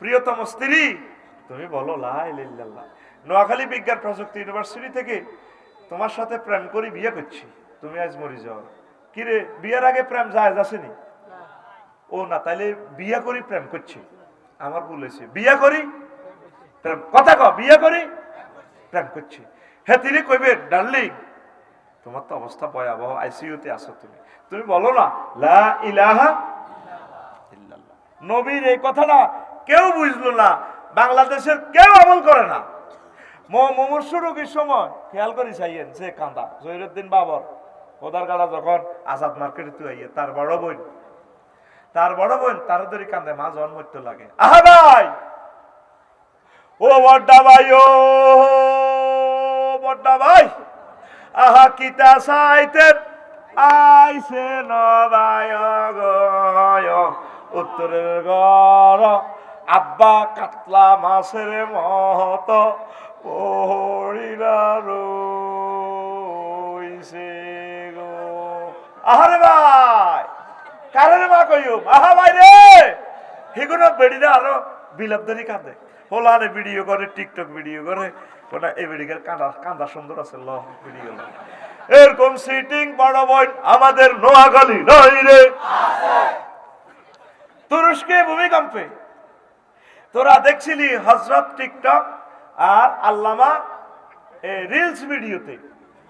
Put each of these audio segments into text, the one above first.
প্রিয়তম স্ত্রী, তুমি বলো লাই লিল্লাল্লাহ নোয়াখালী বিজ্ঞান প্রযুক্তি ইউনিভার্সিটি থেকে তোমার সাথে প্রেম করি, বিয়ে করছি। তুমি আজ মরি যাও। কিরে বিয়ের আগে প্রেম যায় আসেনি? ও না, তাইলে বিয়ে করি, প্রেম করছি। আমার বলেছে বিয়ে করি, প্রেম, কথা ক বিয়ে করি, প্রেম করছি। হ্যাঁ তিনি কইবে, ডার্লিং, তোমার তো অবস্থা ভয়াবহ, আইসিইউতে আছো তুমি। তুমি বলো না, লা ইলাহা নবীর এই কথাটা কেউ বুঝলো না, বাংলাদেশের কেউ আমল করে না। মুমূর্ষ রোগীর সময়, খেয়াল করি চাইয়েন সে কান্দা জহিরুদ্দিন বাবর ওদার গাড়া যখন আজাদ মার্কেটে তুই তার বড় বোন। তার বড় বোন তার ধরে কান্দে মা জন মরতে লাগে। আহা ভাই! ও বড্ডা ভাই, ও বড্ডা ভাই! আহা কিতা সাইতেন? আইসে নবায় উত্তরের গর আব্বা কাতলা মাছের মহত পড়িলা রইছে গো। আহারে ভাই, কারের মা কইম আহা ভাই রে! হিগুনো বেড়িরা আরও বিলাপদারি কাঁদে হোলারে ভিডিও করে, টিকটক ভিডিও করে, ওটা এই বেড়িকার কাঁদা কাঁদা সুন্দর আছে, ল, ভিডিও। এরকম সিটিং বড় বোন আমাদের নোয়াখালী নই রে। তুরস্কে ভূমিকম্পে তোরা দেখছিলি হজরত টিকটক আর আল্লামা রিলস ভিডিওতে।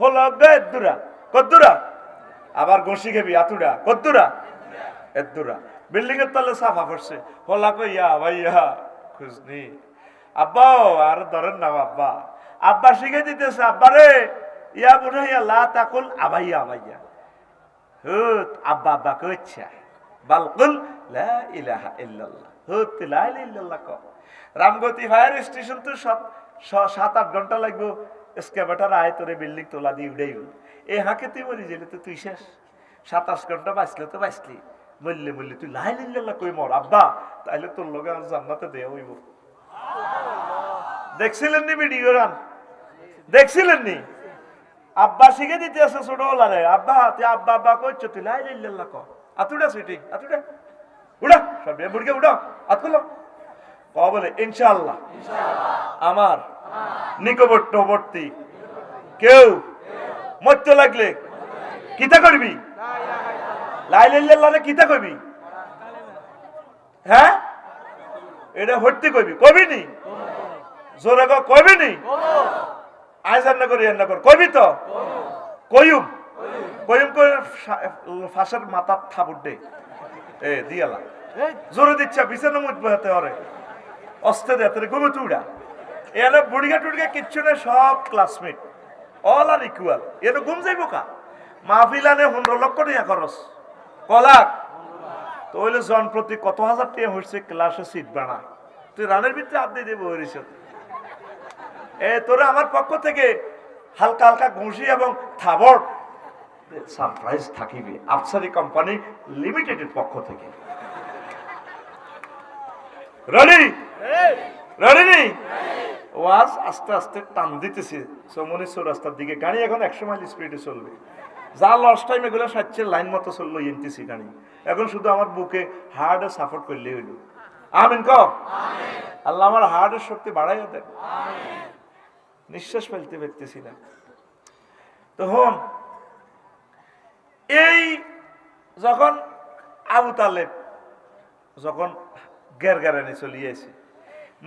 হলো এদ্দুরা কদ্দুরা? আবার ঘষি খেবি, আতুরা। কদ্দুরা? এদ্দুরা বিল্ডিং এর তলে সাফা পড়ছে। হলা কইয়া ভাইয়া খুঁজনি আব্বা আর ধরেন না আব্বা। আব্বা শিখে দিতেছে, আব্বা রে, ইয়া বুঝাইয়া, লা তাকুল আবাইয়া আবাইয়া। হুত, আব্বা আব্বা কইছা বালকুল লা ইলাহা ইল্লাল্লাহ। হুত লা ইলাহা ক রামগতি ফায়ার স্টেশন তো সাত আট ঘণ্টা লাগবো এসকেভেটার আয় তোরে বিল্ডিং তোলা দিয়ে উড়াই এই হাঁকে তুই মরি গেলে তো তুই শেষ সাতাশ ঘণ্টা বাঁচলে তো বাঁচলি মরলে মরলে তুই লাই লিল্লাল্লাহ কই মর আব্বা তাইলে তোর লগে আর জান্নাতে দেয়া হইব দেখছিলেন নি ভিডিও রান দেখছিলেন নি আব্বা শিখে দিতে আছে ছোটবেলারে আব্বা তুই আব্বা আব্বা করছ তুই লাই লিল্লাল্লাহ ক আতুডা সুইটি আতুডা উড়া সব বুড়কে উড়া আতুলো ক বলে, ইনশাআল্লাহ। আমার নিকটবর্তী কেউ মরতে লাগলে কিতা করবি? লাই লিল্লাল্লাহরে কিতা কইবি হ্যাঁ? এটা হইতে কইবি কবি নি? জোরে ক কইবি নি? আজ রান্না করি রান্না কর কইবি তো? কইম কইম করে ফাঁসের মাথা থাপুর দে। এ, দিয়ালা। জোরে দিচ্ছা, বিছানো মুঠবো হাতে ওরে অস্তে দে, তোরে ঘুমে তুড়া এনে বুড়িগা টুড়িগা কিচ্ছু না সব ক্লাসমেট অল আর ইকুয়াল এনে ঘুম যাইব কা? মাহফিলানে পনেরো লক্ষ টাকা খরচ। কলাক? তো হইলে জন প্রতি কত হাজার টাকা হচ্ছে ক্লাসে সিট বানা। তুই রানের ভিতরে আপ দিয়ে দেবো এ, তোরা আমার পক্ষ থেকে হালকা হালকা ঘুষি এবং থাবর সারপ্রাইজ থাকিবে। আফসারি কোম্পানি লিমিটেডের পক্ষ থেকে। রেডি রেডি ওয়াজ আস্তে আস্তে টান দিতেছে। রাস্তার দিকে। গাড়ি এখন একশো মাইল স্পিডে চলবে। যা লস টাইম এগুলো সাচ্ছে লাইন মতো চলল এনটিসি গাড়ি। এখন শুধু আমার বুকে হার্টে সাপোর্ট করলে হইল। আমিন ক আল্লাহ আমার হার্টের শক্তি বাড়াইয়া দেন। নিঃশ্বাস ফেলতে পারতেছি না। তখন এই যখন আবু তালেব যখন গের চলিয়েছে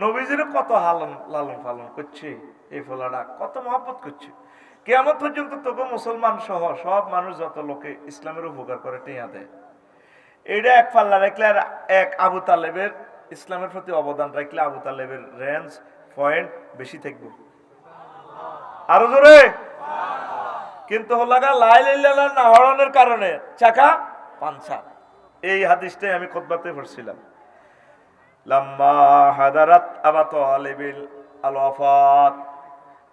নবীজির কত হালন লালন পালন করছে, এই ফলাটা কত মহব্বত করছে। কেমন পর্যন্ত তবু মুসলমান সহ সব মানুষ যত লোকে ইসলামের উপকার করে টেঁয়া দেয়। এটা এক পাল্লা রাখলে আর এক আবু তালেবের ইসলামের প্রতি অবদান রাখলে আবু তালেবের রেঞ্জ পয়েন্ট বেশি থাকবে। আরও জোরে! কিন্তু হলাগা লাই লাইলা না হরণের কারণে, চাকা পাঞ্চা এই হাদিসটাই আমি খোদবাতে পড়ছিলাম। লাম্মা হাদারাত আবা তালেবিল আল ওয়াফাত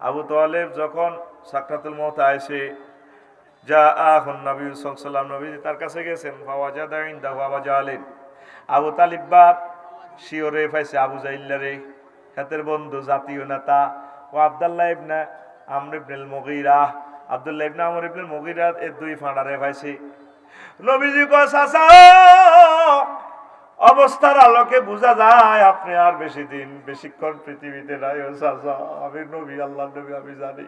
আবু তালেব যখন সাকরাতুল মউত আইছে যা আহুন নবী সাল্লাল্লাহু নবী তার কাছে গেছেন, ফাওয়াজাদা ইনদাহু আবা জালিন আবু তালিব বা শিওরে পাইছে আবু জাইল্লারে হাতের বন্ধু জাতীয় নেতা ও আব্দুল্লাহ ইবনে আমর ইবনুল মুগীরা আব্দুল্লাহ ইবনে আমর ইবনুল মুগীরা এর দুই ফাঁড়ারে পাইছে। নবীজি কয়, চাচা, অবস্থার আলোকে বোঝা যায় আপনি আর বেশি দিন বেশিক্ষণ পৃথিবীতে নাই ও চাচা। আমি নবী আল্লাহ নবী, আমি জানি।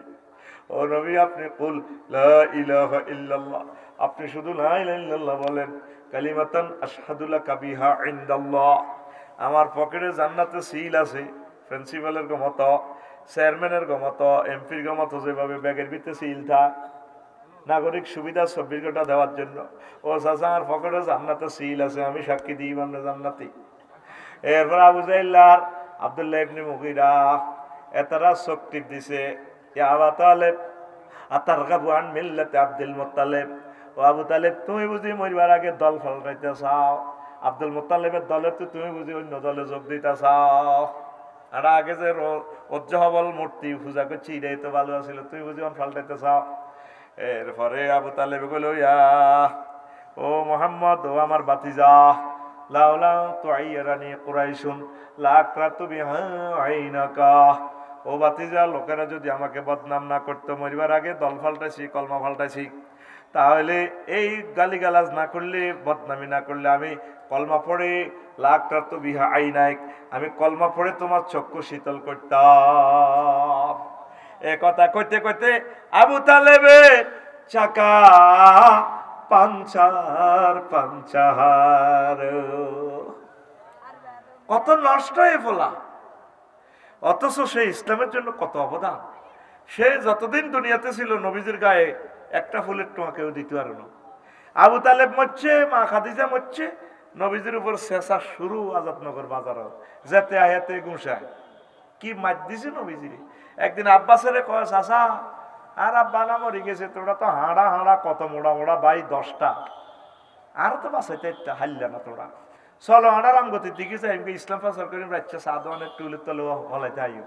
ও নবী, আপনি কুল লা ইলাহা ইল্লাল্লাহ। আপনি শুধু লা ইলাহা ইল্লাল্লাহ বলেন, কালিমাতান আশহাদুল্লাহ কাবিহা ইনদাল্লাহ। আমার পকেটে জান্নাতে সিল আছে প্রিন্সিপালের গমত চেয়ারম্যানের গমত, এমপির গমত যেভাবে ব্যাগের ভিতরে সিল থাক নাগরিক সুবিধা চব্বিশ ঘণ্টা দেওয়ার জন্য। ও চাচা, আমার পকেটে জান্নাতে সিল আছে, আমি সাক্ষী দিই মানে জান্নাতি। এরপর আবু জাইল্লার আবদুল্লাহ ইবনে মুগিরা এতারা শক্তি দিছে আবা তালেব আতার গাবু আন মিল্লাতে আব্দুল মুত্তালেব। ও আবু তালেব, তুমি বুঝি মরিবার আগে দল ফলাইতে চাও? আব্দুল মুত্তালেবের দলে তো তুমি বুঝি অন্য দলে যোগ দিতে চাও? আর আগে যে উজ্জহবল মূর্তি পূজা করছি, এটাই তো ভালো আছিল। তুই বুঝি ফাল্টাইতে চাও? এরপরে আবু তালেব কইল, ইয়া, ও মোহাম্মদ, ও আমার লাউ লাউ তো আইয়ারানি কুরাইশুন লাকরাতু বিহা আইনাকা। ও বাতিজা, লোকেরা যদি আমাকে বদনাম না করতো, মরিবার আগে দল ফাল্টাইছি, কলমা ফাল্টাইছি। তাহলে এই গালিগালাজ না করলে, বদনামি না করলে আমি কলমা পড়ে তো বিহা আইনাইক আমি কলমা পড়ে তোমার চক্ষু শীতল করতাম। এ কথা কইতে কইতে আবু তালেবের চাকা পাঞ্চার পাঞ্চার। কত নষ্ট হয়ে ফেলা। অথচ সে ইসলামের জন্য কত অবদান। সে যতদিন দুনিয়াতে ছিল, নবীজির গায়ে একটা ফুলের টোয়া কেউ দিতে পারে না। আবু তালেব মরছে, মা খাদিজা মরছে নবীজির উপর শেষা শুরু আজাদনগর বাজার যেতে আয়াতে গুসায় কি মার দিছে নবীজির একদিন আব্বাসের কয় চাষা আর আব্বা না মরে গেছে, তোরা তো হাঁড়া হাঁড়া কত মোড়া মোড়া, বাই দশটা। আর তো বাসাইতে হারলে না তোরা। চলো হাঁড়া রাম গতির দিকে যাই ইসলাম পাচার করে রাখছে সাদওয়ানের টুলের তলে হলাইতে আইও।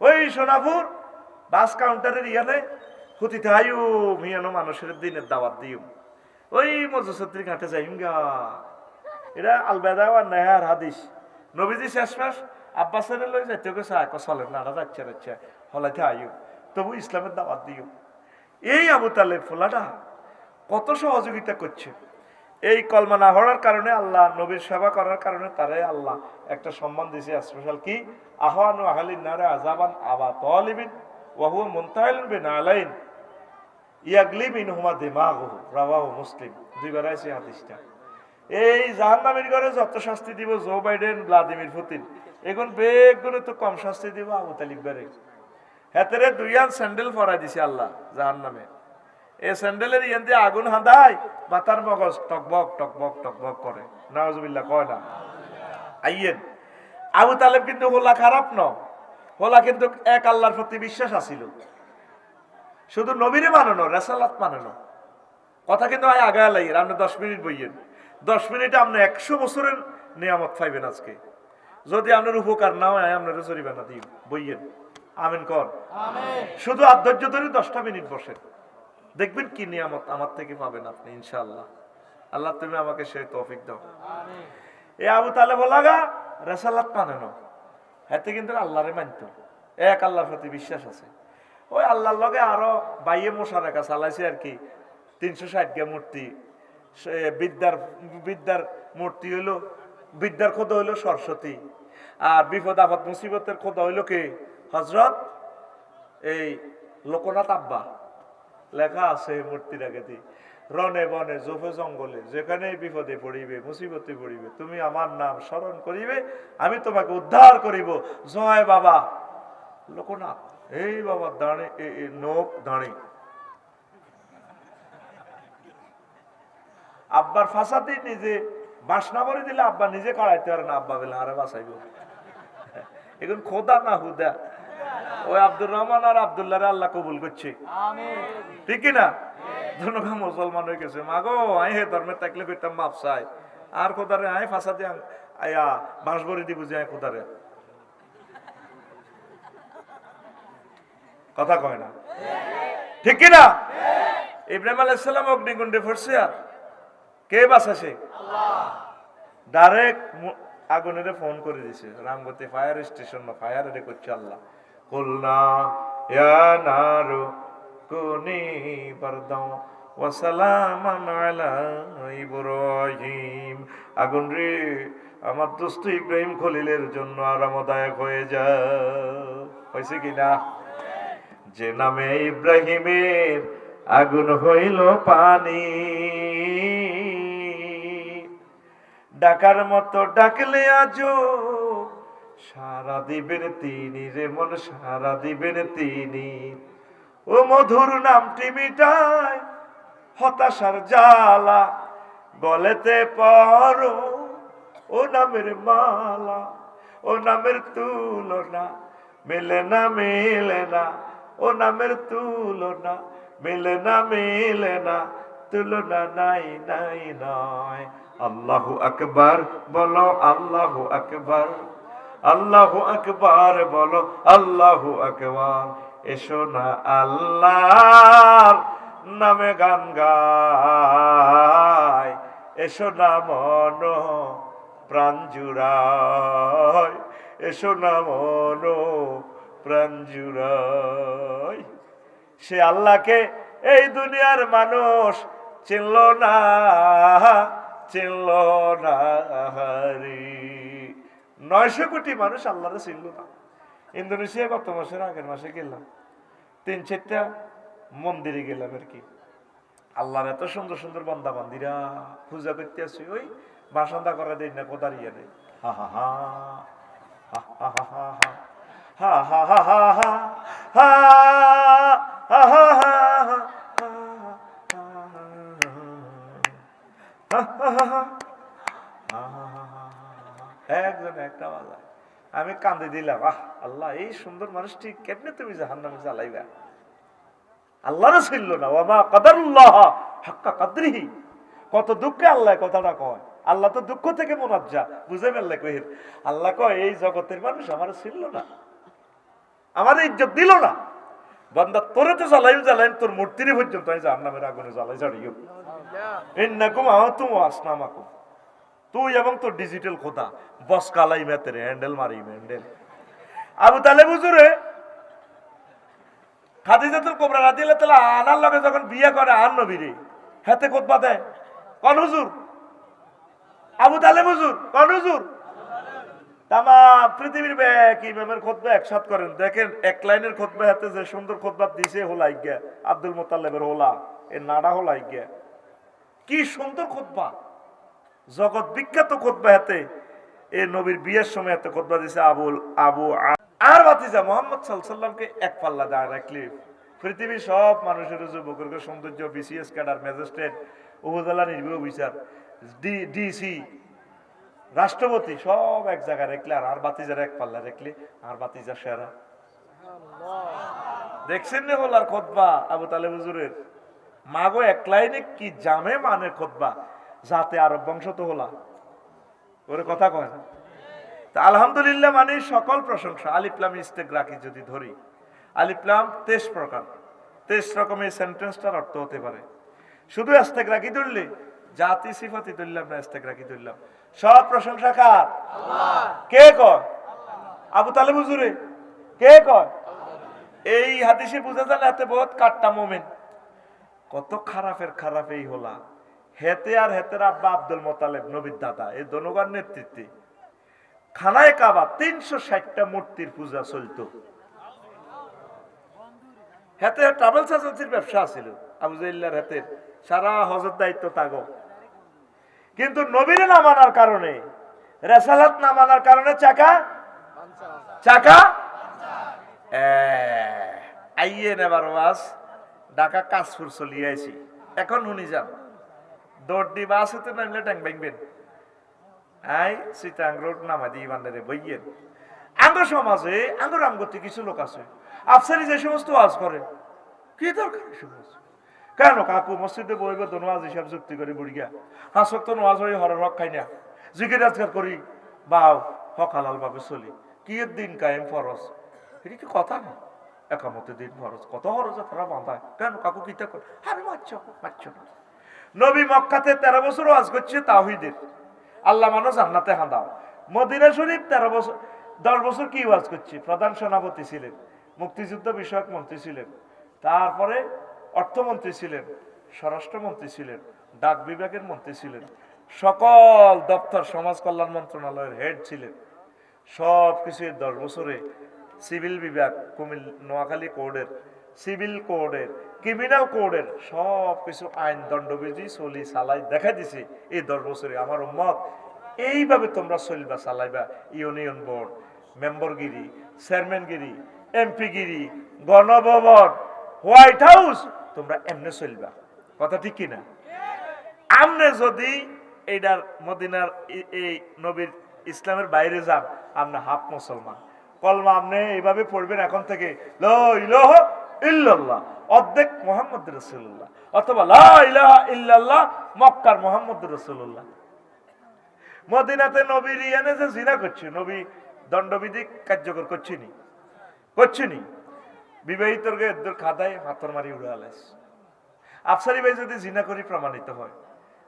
ওই সোনাপুর, বাস কাউন্টারের ইয়ানে হুতিতে আইও, মিয়ানো মানুষের দিনের দাওয়াত দিও। ওই মজুসত্রী ঘাটে যাইম গা। এটা আলবেদা আর নেহার হাদিস। নবীজি শেষ মাস আব্বাসের লই যাইতে গেছে এক চলে না যাচ্ছে যাচ্ছে, হলাইতে আইও তবু ইসলামের দাওয়াত দিও। এই আবু তালেব ফোলাটা কত সহযোগিতা করছে। এই কলমা না হওয়ার কারণে আল্লাহ, নবীর সেবা করার কারণে তারাই আল্লাহ একটা সম্মান দিয়েছে স্পেশাল কি? আহ্বান আহালিন নারে আজাবান আবা তলিবিন ওয়াহু মুনতাহিলুন বিন আলাইন। ইয়াগলিব ইনহুমা দিমাগহু। রাওয়াহু মুসলিম। দুইবার আছে হাদিসটা। এই জাহান্নামের ঘরে যত শাস্তি দিব জো বাইডেন, ভ্লাদিমির পুতিন। এখন বেগগুলো তো কম শাস্তি দিব আবু তালিব বেড়ে হেতেরে দুইয়ান স্যান্ডেল পরাই দিছে আল্লাহ জাহান্নামে। এই স্যান্ডেলের ইয়ান দিয়ে আগুন হাঁদায়, মাথার মগজ টকবক টকবক টকবক করে। নওয়াজবিল্লাহ কয় না? আইয়েন। আবু তালেব কিন্তু হোলা খারাপ ন। হোলা কিন্তু এক আল্লাহর প্রতি বিশ্বাস আছিল। শুধু নবীরে মানানো রেসালাত মানানো কথা কিন্তু আয় আগায় আপনি দশ মিনিট বইয়েন। দশ মিনিটে আপনি একশো বছরের নিয়ামত পাইবেন আজকে। যদি আপনার উপকার না হয় আপনার চরিবে না দিন বইয়েন আমিন কর। শুধু আধ্যার্য ধরে দশটা মিনিট বসেন। দেখবেন কি নিয়ামত আমার থেকে পাবেন আপনি ইনশাআল্লাহ। আল্লাহ তুমি আমাকে সেই তৌফিক দাও। এ আবু তালে বলাগা রেসালাত মানে না। হাতে কিন্তু আল্লাহরে মানত। এক আল্লাহর প্রতি বিশ্বাস আছে। ওই আল্লাহর লগে আরও বাইয়ে মশা রেখা চালাইছে আর কি। তিনশো ষাট গা মূর্তি বিদ্যার বিদ্যার মূর্তি হইল, বিদ্যার খোদা হইল সরস্বতী। আর বিপদ, আপদ, মুসিবতের খোদা হইল কে? হজরত এই লোকনাথ আব্বা। লেখা আছে মূর্তির আগেতে রনে বনে, জোফে জঙ্গলে যেখানে বিপদে পড়িবে, মুসিবতে পড়িবে, তুমি আমার নাম স্মরণ করিবে, আমি তোমাকে উদ্ধার করিব। জয় বাবা। লোকনাথ, এই বাবা দাঁড়ে নোক দাঁড়ে। আব্বার ফাঁসাতে নিজে বাসনা করে দিলে আব্বা নিজে কাড়াইতে পারে না আব্বা বলে আরে বাসাইব এখন খোদা না হুদা। ওই আব্দুর রহমান আর আবদুল্লাহ আল্লাহ কবুল করছে। ঠিক কি না ধনুকা মুসলমান হয়ে গেছে। মাগো আই হে ধর্মের থাকলে কইতাম মাপ চাই। আর খোদারে আই ফাঁসা দিয়ে আয়া বাঁশ ভরি দি বুঝি আই খোদারে। কথা কয় না। ঠিক কি না ইব্রাহিম আলাইসাল্লাম অগ্নিকুণ্ডে পড়ছে আর কে বাঁচাছে ডাইরেক্ট আগুনের ফোন করে দিছে। রামগতি ফায়ার স্টেশন না ফায়ার রে করছে আল্লাহ। কুলনা ইয়া নারু কুনি বারদাও ওয়া সালামান আলা ইব্রাহিম। আগুন রে, আমার দোস্ত ইব্রাহিম খলিলের জন্য আরামদায়ক হয়ে যা। হয়েছে কিনা যে নামে ইব্রাহিমের আগুন হইল পানি। ডাকার মতো ডাকলে আজো সারা দিবেন তিনি রে মন, সারা দিবেন তিনি। ও মধুর নামটি মিটায় হতাশার জ্বালা, গলেতে পারো ও নামের মালা, ও নামের তুলনা মেলে না মেলে না, ও নামের তুলনা মেলে না মেলে না, তুলনা নাই নাই নয় আল্লাহু আকবার, বলো আল্লাহু আকবার। আল্লাহু আকবার, বলো আল্লাহু আকবার। এসো না আল্লাহ নামে গান গায়। এসো না মন প্রাণ জুড়ায়। এসো না মন প্রাণ জুড়ায়। সে আল্লাহকে এই দুনিয়ার মানুষ চিনল না। চিনল না হারি নয়শো কোটি মানুষ আল্লাহরে চিনল না ইন্দোনেশিয়া গত মাসের আগের মাসে গেলাম তিন চারটা মন্দিরে গেলাম আর কি আল্লাহর এত সুন্দর সুন্দর বান্দা বান্দিরা পূজা করতে আসি ওই বাসন্দা করে দেয় না কোদারিয়া দেয় হা হা হা হা হা হা হা হা হা হা হা হা হা হা হা হা একজন একটা বাজায় আমি কান্দে দিলাম। আহ, আল্লাহ, এই সুন্দর মানুষটি কেমনে তুমি জাহান নামে জ্বালাইবা? আল্লাহরও ছিল না। ওমা কাদারুল্লাহ হাক্কা কাদরিহি। কত দুঃখে আল্লাহ কথাটা কয়। আল্লাহ তো দুঃখ থেকে মোনাজ্জা। বুঝে ফেললে কহির। আল্লাহ কয়, এই জগতের মানুষ আমার ছিল না। আমার ইজ্জত দিল না। বান্দা তোরে তো জ্বালাইম জ্বালাইম, তোর মূর্তিরই পর্যন্ত আমি জাহান নামের আগুনে জ্বালাই জ্বালিও তুই এবং তোর ডিজিটাল খোদা বস কালাই মেতে রে হ্যান্ডেল মারি হ্যান্ডেল আবু তালে বুঝুরে খাদিজাতুল কোবরা রাদিয়াল্লাহু তাআলা আনার লগে যখন বিয়ে করে আন নবীরে হাতে খুতবা দেয় কোন হুজুর আবু তালে হুজুর কোন হুজুর তামা পৃথিবীর ব্যাক ইমামের খুতবা একসাথ করেন দেখেন এক লাইনের খুতবা হাতে যে সুন্দর খুতবা দিছে গিয়া আব্দুল মোতাল্লেবের হোলা এর নাডা হোলাই গিয়া কি সুন্দর খুতবা। জগৎ বিখ্যাত খুতবা হাতে এ নবীর বিয়ের সময় হাতে খুতবা দিছে আবুল, আবু আর বাতিজা মোহাম্মদ সাল্লামকে এক পাল্লা দাঁড় রাখলি পৃথিবীর সব মানুষের যুবকের সৌন্দর্য বিসিএস ক্যাডার, ম্যাজিস্ট্রেট, উপজেলা নির্বাহী অফিসার ডিসি রাষ্ট্রপতি, সব এক জায়গায় রাখলে আর আর বাতিজার এক পাল্লা রাখলে আর বাতিজা সেরা। দেখছেন হল আর খোদবা আবু তালে হুজুরের? মাগো এক লাইনে কি জামে মানে খোদবা? যাতে আরব বংশ তো হলা। ওরে কথা কয় না। তা আলহামদুলিল্লাহ মানে সকল প্রশংসা। আলিপ্লাম ইস্তেক রাখি যদি ধরি। আলিপ্লাম তেইশ প্রকার। তেইশ রকমের সেন্টেন্সটার অর্থ হতে পারে। শুধু ইস্তেক রাখি ধরলে? জাতি সিফাতি ধরলাম না ইস্তেক রাখি ধরলাম। সব প্রশংসা কার? কে কয়? আবু তালেব হুজুরে। কে কয়? এই হাদিসে বোঝা যায় এতে বহুত কাট্টা মোমেন। কত খারাপের খারাপ এই হলা। হেতে আর হেতের আব্বা আব্দুল মোতালেব নবীর দাদা, এই দনগর নেতৃত্বে। খানায় কাবা, তিনশো ষাটটা মূর্তির পূজা চলতো। হেতে ট্রাভেলস এজেন্সির ব্যবসা ছিল আবু জাইল্লার হেতের। সারা হজর দায়িত্ব তাগো। কিন্তু নবীরে না মানার কারণে, রেসালাত না মানার কারণে চাকা? চাকা? আইয়ে নেবার বাস ঢাকা কাশফুর চলিয়ে আইছি। এখন শুনি যান। দৌড় দি বাস হতে নামলে ট্যাং ভাঙবেন। আই সিটাং রোড নামা দিয়ে বান্দারে বইয়েন আঙ্গ সমাজে আঙ্গর আঙ্গতে কিছু লোক আছে। আফসারি যে সমস্ত ওয়াজ করে, কি দরকার সমস্ত? কেন কাকু, মসজিদে বইবে তো নোয়াজ হিসাব যুক্তি করে বুড়িয়া। হাসক তো নোয়াজ হয়ে হর রক খাই না। জিকির আজকার করি, বাও, হকালাল ভাবে চলি। কি দিন কায়েম ফরজ? এটা কি কথা না? একামতে দিন ফরজ। কত হরজে তারা বাঁধায় কেন? কাকু কিতা করে আরে মারছ মারছ নবী মক্কাতে তেরো বছর ওয়াজ করছে তাহিদের আল্লাহ মানুষ জান্নাতে হাঁদাও। মদিনা শরীফ তেরো বছর, দশ বছর কি ওয়াজ করছে? প্রধান সেনাপতি ছিলেন, মুক্তিযুদ্ধ বিষয়ক মন্ত্রী ছিলেন, তারপরে অর্থমন্ত্রী ছিলেন, স্বরাষ্ট্রমন্ত্রী ছিলেন, ডাক বিভাগের মন্ত্রী ছিলেন, সকল দপ্তর সমাজ কল্যাণ মন্ত্রণালয়ের হেড ছিলেন। সব কিছু দশ বছরে সিভিল বিভাগ, কুমিল, নোয়াখালী কোর্ডের সিভিল কোর্ডের ক্রিমিনাল কোর্ডের সব কিছু আইন দণ্ডবিধি চলি চালাই দেখা দিছে এই দশ বছরে। আমার উম্মত, এইভাবে তোমরা চলবা, চালাইবা। ইউনিয়ন বোর্ড, মেম্বরগিরি, চেয়ারম্যানগিরি, এমপিগিরি, গণভবন, হোয়াইট হাউস, তোমরা এমনি চলবা। কথা ঠিক কিনা আমনে যদি এইটার মদিনার এই- এই নবীর ইসলামের বাইরে যান আপনি হাফ মুসলমান। কলমা আপনি এইভাবে পড়বেন এখন থেকে। ইল্লাল্লাহ, অর্ধেক মোহাম্মদ রসুল্লাহ অথবা লা ইল্লাল্লাহ রসুল্লাহ মদিনাতে ইয়ানে যে জিনা করছে, নবী দণ্ডবিধি কার্যকর খাদায় আফসারি ভাই যদি জিনা করি প্রমাণিত হয়,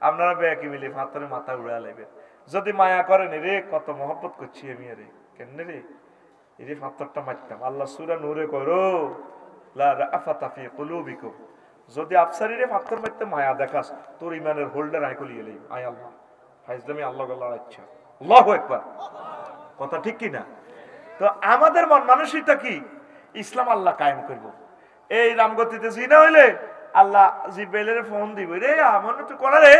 আপনারা বেয়াকি মিলে হাতরে মাথা উড়ে আলাইবেন। যদি মায়া করেন রে কত মহব্বত করছি আমি রে কেন রে? এরে ফাতরটা মারতাম, আল্লাহ সুরা নূরে করো, লা রাফাতাফি কুলুবিকুম। যদি আফসারিরে ফাতর মারতে মায়া দেখাস, তোর ইমানের হোল্ডার আই কলিয়ে লই, আয় আল্লাহ। ফাইজদামি আল্লাহ গল্লার ইচ্ছা আল্লাহু আকবার। কথা ঠিক কি না? তো আমাদের মন মানসিকতা কি? ইসলাম আল্লাহ কায়েম করব। এই রামগতিতে জিনা হইলে আল্লাহ জিব্রাইলের ফোন দিব, রে, আমার একটু করা রে।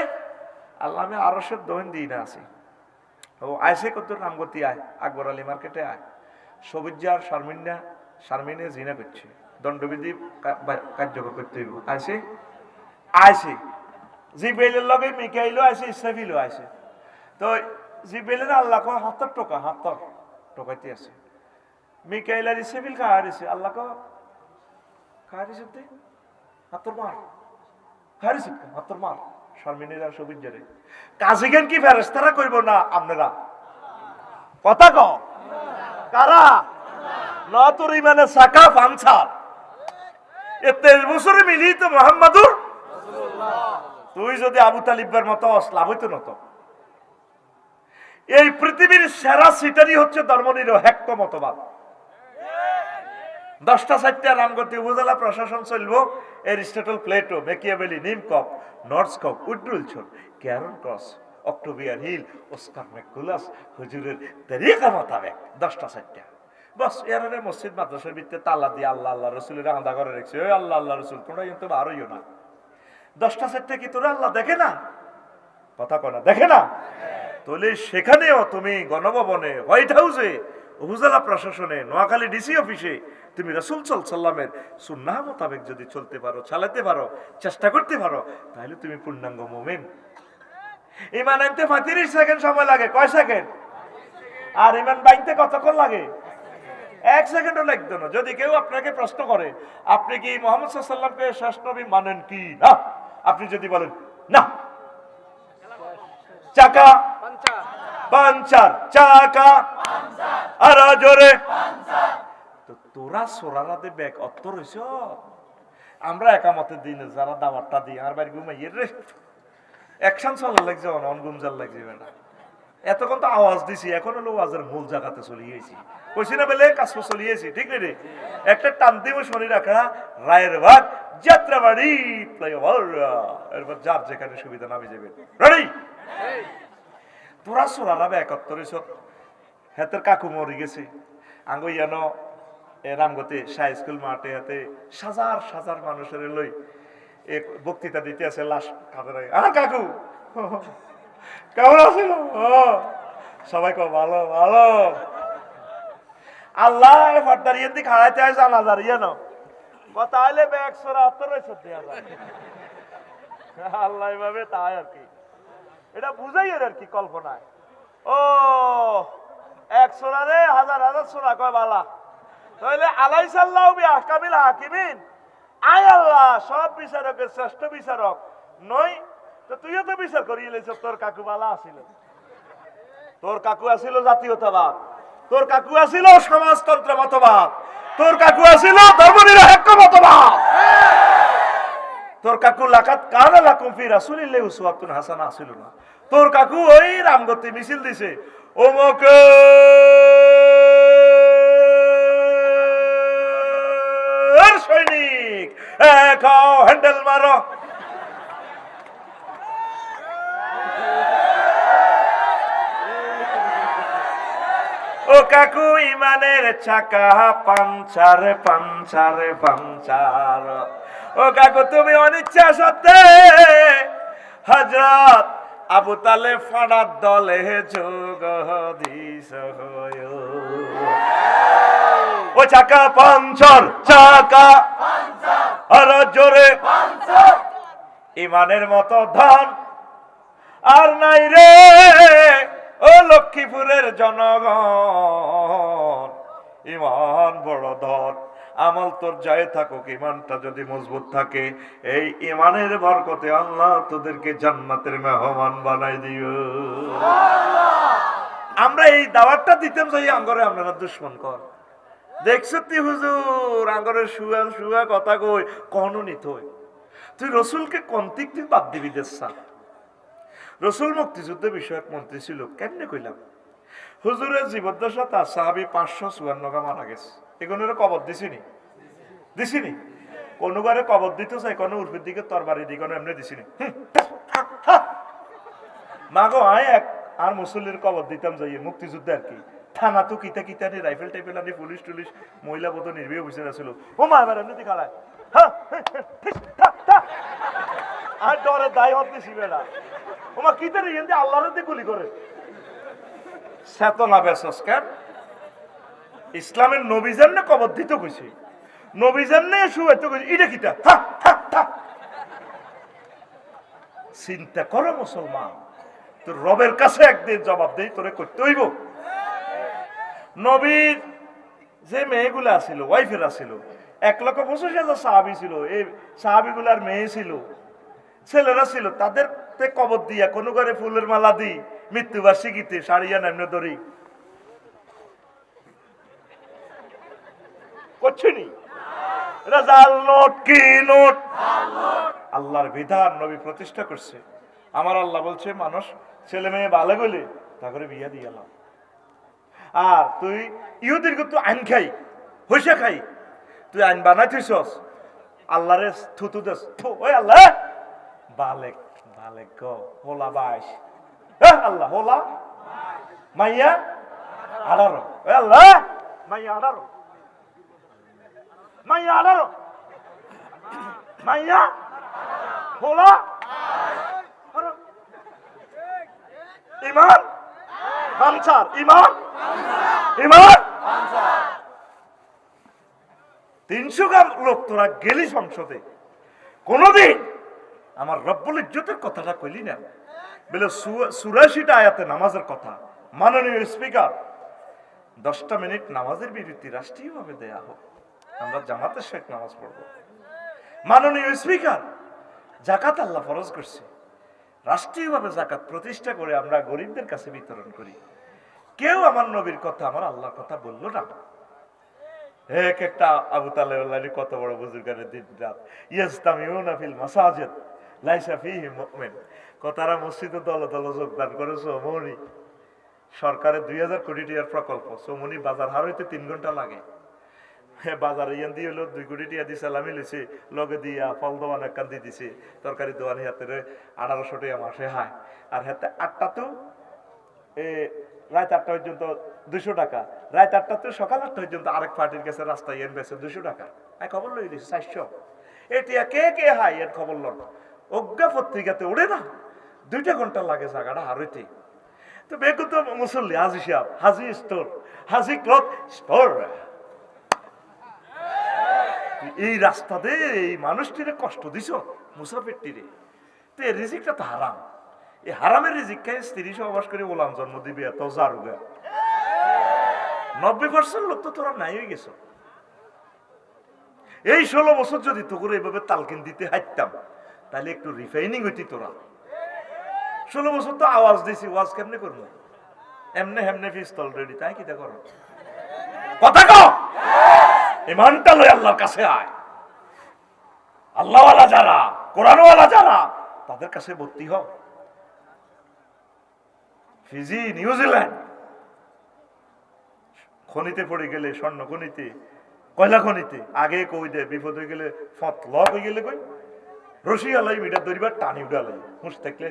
আল্লাহ আমি আরশের দোহেন দিই না আছি। ও আইসে কত রামগতি আয়, আকবর আলী মার্কেটে আয়। সবুজার শারমিনা শারমিনে জিনা করছে। দণ্ডবিধি কা- কার্যকর করতে হইব। আইসে? আইসে। জিব্রাইলের লগে মিকাইলও আইসে, ইসরাফিলও আইসে। তো জিব্রাইলের আল্লাহ কয় হাতর টোকা হাতর টোকাইতে আছে। মিকাইল আর ইসরাফিল কাহা দিছে আল্লাহ কয় কাহা দিছে তে? হাতর মার। দিছে হাতর মার। শারমিনের আর কি ফেরেস্তারা কইব না আপনারা? কথা কও। কারা? না ইমানে সাকা ফানসার এ তেইশ বছরে মিলি তো মোহাম্মদুর তুই যদি আবু তালিবের মতো লাভ হইতো না তো। এই পৃথিবীর সেরা সিটারই হচ্ছে ধর্মনিরপেক্ষ মতবাদ। দশটা চারটা রামগতি উপজেলা প্রশাসন চলবো, এরিস্টটল, প্লেটো, মেকিয়াবেলি নিমকক নর্থস্কক উড্রুলছন ক্যারন ক্রস অক্টোবিয়ার হিল, ওস্কার মেকুলাস, হুজুরের তরিকা মোতাবেক, দশটা, চারটা। বস, এরারে মসজিদ, মাদ্রাসার ভিত্তিতে তাল্লা দিয়ে আল্লাহ আল্লাহ রসুলের আন্দা করে রেখেছে। ওই আল্লাহ আল্লাহ রসুল তোমরা কিন্তু আরোইও না। দশটা, চারটা কি তোরা আল্লাহ দেখে না? কথা কয় না, দেখে না? তাহলে সেখানেও তুমি গণভবনে, হোয়াইট হাউসে, উপজেলা প্রশাসনে, নোয়াখালী ডিসি অফিসে, তুমি রসুল সাল সাল্লামের সুন্নাহ মোতাবেক যদি চলতে পারো, চালাতে পারো, চেষ্টা করতে পারো, তাহলে তুমি পূর্ণাঙ্গ মোমেন। ইমান আনতে পঁয়ত্রিশ সেকেন্ড সময় লাগে। কয় সেকেন্ড? আর ইমান বাইনতে কতক্ষণ লাগে? এক সেকেন্ডও লাগতো না। যদি কেউ আপনাকে প্রশ্ন করে, আপনি কি মোহাম্মদ সাল্লামকে শেষ নবী মানেন কি? না। আপনি যদি বলেন, না। চাকা? পাঞ্চার চাকা? জোরে। তোরা সোরারাতে ব্যাগ অত্ত রইছ? আমরা একামতের দিনে যারা দাবারটা দিই আর বাড়ি ঘুমাইয়ে রে। অ্যাকশন চলার লাগছে, অন গুমজার লাগছে এতক্ষণ তো আওয়াজ দিছি, এখন হলো জায়গাতে চলে গেছি কইছি না বেলে, কাজ চলে গেছি ঠিক রে? একটা শনি রাখা, রায়ের ভাগ ফ্লাইওভার। এরপর যার যেখানে সুবিধা নামে যাবে। রেডি তোরা একাত্তরে সব হাতের কাকু মরে গেছে। আঙ্গ ইয়ানো, এ রামগতি, শাহ স্কুল মাঠে হাতে সাজার সাজার মানুষের লই এ বক্তৃতা দিতে আছে লাশ কাঁধে রাখে। কাকু! কেমন আছিল ও, সবাই কো ভালো ভালো। আল্লাহ ফাটার ইয়ে দিকে হারাইতে হয় জানা যার ইয়ে ন কথা হলে ব্যাগ সোরা আত্মর রয়েছে আল্লাহ, এভাবে তাই আর কি। এটা বুঝাই এর আর কি কল্পনায়। ও এক সোনারে হাজার হাজার সোনা, কয় বালা? তাহলে আলাই সাল্লাহ বি আহকামিল হাকিমিন। আয় আল্লাহ, সব বিচারকের শ্রেষ্ঠ বিচারক। নই, তো তুইও তো বিচার লেছ তোর কাকু বালা আসিল তোর কাকু আসিল জাতীয়তাবাদ। তোর কাকু আসিল সমাজতন্ত্র মতবাদ। তোর কাকু আসিল ধর্মনিরপেক্ষ মতবাদ। তোর কাকু লাকাত কানা লাকুম ফি রাসূলিল্লাহি উসওয়াতুন হাসানা আসিল না। তোর কাকু ওই রামগতি মিছিল দিছে। ওমকে খাও হ্যান্ডেল মারো। ও কাকু, ইমানের চাকা পাঞ্চার পাঞ্চার পাঞ্চার ও কাকু, তুমি অনিচ্ছা সত্ত্বে হজরত আবু তালে ফাড়ার দলে যোগ দিস ও চাকা পাঞ্চর চাকা। জোরে। ইমানের মতো ধন আর নাই রে, ও লক্ষ্মীপুরের জনগণ। ইমান বড় ধন, আমল তোর যায় থাকুক, ইমানটা যদি মজবুত থাকে, এই ইমানের বরকতে আল্লাহ তোদেরকে জান্নাতের মেহমান বানাই দিও। আমরা এই দাওয়াতটা দিতাম যাই আঙ্গরে আপনারা দুশ্মন কর। দেখছ হুজুর, আঙ্গরের শুয়া শুয়া কথা কই কখনো নিত তুই রসুলকে কন্তিক তুই বাদ দিবি দেশা রসুল মুক্তিযুদ্ধ বিষয়ক মন্ত্রী ছিল, কেমনে কইলাম? হুজুরের জীবদ্দশা তার সাহাবি পাঁচশো চুয়ান্ন গা মারা গেছে। এগুলোর কবর দিছিনি? দিছিনি? কোনো বারে কবর দিতে চাই, কোনো উর্ফের দিকে তরবারি দিকে এমনি দিছিনি। মাগো, আয় এক, আর মুসল্লির কবর দিতাম যাই মুক্তিযুদ্ধে আর কি। থানা তো কিতা কিতা নি রাইফেল টাইফেল আনি পুলিশ টুলিশ মহিলা বোধ নির্বিয়ে বসে আছিল। ও মা এবার এমনি দিখালায় আর ডরে দায় হতে শিবে না। ওমা কি তারে এনতে আল্লাহর দিয়ে গুলি করে চেতনা বেসস কেন? ইসলামের নবীজান না কবর দিতে কইছে নবীজান না শুয়ে কইছে এটা কিটা। চিন্তা করো মুসলমান তোর রবের কাছে একদিন জবাব দেই তোরে করতে হইব নবীর যে মেয়েগুলো আছিল ওয়াইফের আছিল, এক লক্ষ পঁচিশ হাজার সাহাবি ছিল, এই সাহাবিগুলার মেয়ে ছিল, ছেলেরা ছিল, তাদের কবর দিয়া কোনো ঘরে ফুলের মালা দি মৃত্যুবার্ষিকীতে সারিয়া নেমনে ধরি। করছিনি আল্লাহর বিধান নবী প্রতিষ্ঠা করছে। আমার আল্লাহ বলছে, মানুষ, ছেলে মেয়ে ভালো গেলে তা করে বিয়া দিয়ে আর তুই ইহুদির তো আইন খাই, হইসা খাই। তুই আইন বানাই থইছস, আল্লাহরে থুতু দেস ওই আল্লাহ বালেক বালেক হোলা বাইশ। আল্লাহ, হোলা মাইয়া আঠারো। ওই আল্লাহ, মাইয়া আঠারো। মাইয়া আঠারো। মাইয়া হোলা ইমান? পাঞ্চার ইমান? ইমান তিনশো গ্রাম লোক তোরা গেলি সংসদে। কোনদিন আমার রব্বুল ইজ্জতের কথাটা কইলি না। বলে চুরাশিটা আয়াতে নামাজের কথা। মাননীয় স্পিকার, দশটা মিনিট নামাজের বিরতি রাষ্ট্রীয়ভাবে দেয়া হোক। আমরা জামাতের শেখ নামাজ পড়ব। মাননীয় স্পিকার, জাকাত আল্লাহ ফরজ করছে। রাষ্ট্রীয়ভাবে জাকাত প্রতিষ্ঠা করে আমরা গরিবদের কাছে বিতরণ করি। কেউ আমার নবীর কথা, আমার আল্লাহর কথা বলল না। এক একটা আবু তালের কত বড় বুজুর্গানের দিন রাত। ইয়াস্তামিউনা ফিল মাসাজিদ, লাইসা ফিহি মুমিন। কথারা মসজিদে দল দল যোগদান করেছ মৌনি সরকারের দুই হাজার কোটি টাকার প্রকল্প সোমনি বাজার হার হইতে তিন ঘণ্টা লাগে। হ্যাঁ বাজারে ইয়ান দিয়ে হলো দুই কোটি টাকা দিয়ে সালামি লইছে, লগে দিয়া ফল দোয়ান একখান দিয়ে দিছে, তরকারি দোয়ান হাতে আঠারোশো টাকা মাসে হায়। আর হাতে আটটা তো, এ রাত আটটা পর্যন্ত দুশো টাকা। রাত আটটা তো সকাল আটটা পর্যন্ত আরেক পার্টির কাছে রাস্তায় এন বেছে দুশো টাকা। এই খবর লই দিছে, চারশো। এটিয়া কে কে হাই, এর খবর লন। অজ্ঞা পত্রিকাতে ওড়ে না। দুইটা ঘণ্টা লাগে জায়গাটা হারইতে। তো বেগু তো মুসল্লি, হাজি সাহেব, হাজি স্টোর, হাজি ক্লথ স্টোর। এই রাস্তাতে এই মানুষটিরে কষ্ট দিছ, মুসাফিরটিরে। তো এর রিজিকটা তো হারাম। এই হারামের রিজিক খাই স্ত্রী সহবাস করে ওলাম জন্ম দিবে, এত জারুগা। নব্বই পার্সেন্ট লোক তো তোরা নাই হয়ে গেছ। এই ষোলো বছর যদি তোকে এইভাবে তালকিন দিতে হাইতাম তাহলে একটু রিফাইনিং হইতি তোরা। ষোলো বছর তো আওয়াজ দিছি ওয়াজ কেমনে করব? এমনে হেমনে পিস্তল রেডি, তাই কিটা করো? কথা কও! ইমানটা লই আল্লাহর কাছে আয়। আল্লাহওয়ালা যারা, কোরআনওয়ালা যারা, তাদের কাছে ভর্তি হও। ফিজি নিউজিল্যান্ড খনিতে পড়ে গেলে স্বর্ণ খনিতে কয়লা খনিতে আগে কই দে বিপদ হয়ে গেলে, ফত হয়ে গেলে কই? রশি আলাই মিটার দরিবার টানি উড়ালাই হুঁস থাকলে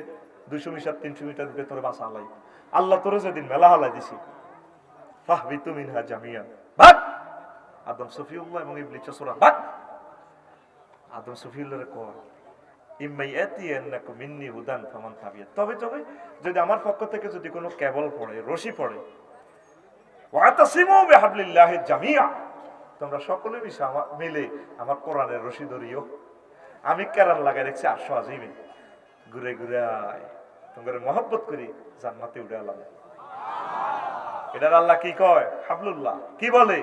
দুইশো মিটার, তিনশো মিটার ভেতরে বাসা আলাই। আল্লাহ তোরে যেদিন মেলা হালাই দিছি। ফাহবিতু মিনহা জামিয়ান ভাগ আদম সফিউল্লাহ এবং ইবলিস চসরা ভাগ আদম সফিউল্লাহর ইম্মাইয়াতিয়ান্নাকুম মিন্নি হুদান ফামান তাবিয়া তবে তবে যদি আমার পক্ষ থেকে যদি কোনো কেবল পড়ে, রশি পড়ে, ওয়াতাসিমু বিহাবলিল্লাহি জামিয়া তোমরা সকলে মিশে আমার মিলে আমার কোরআনের রশি ধরিও। আমি কেরান লাগাই রেখেছি, আটশো আজিমে ঘুরে ঘুরে আয়। তোমাদের মহব্বত করি, জান্নাতে উঠে আলাম। এটার আল্লাহ কি কয়? হাবলুল্লাহ। কি বলে?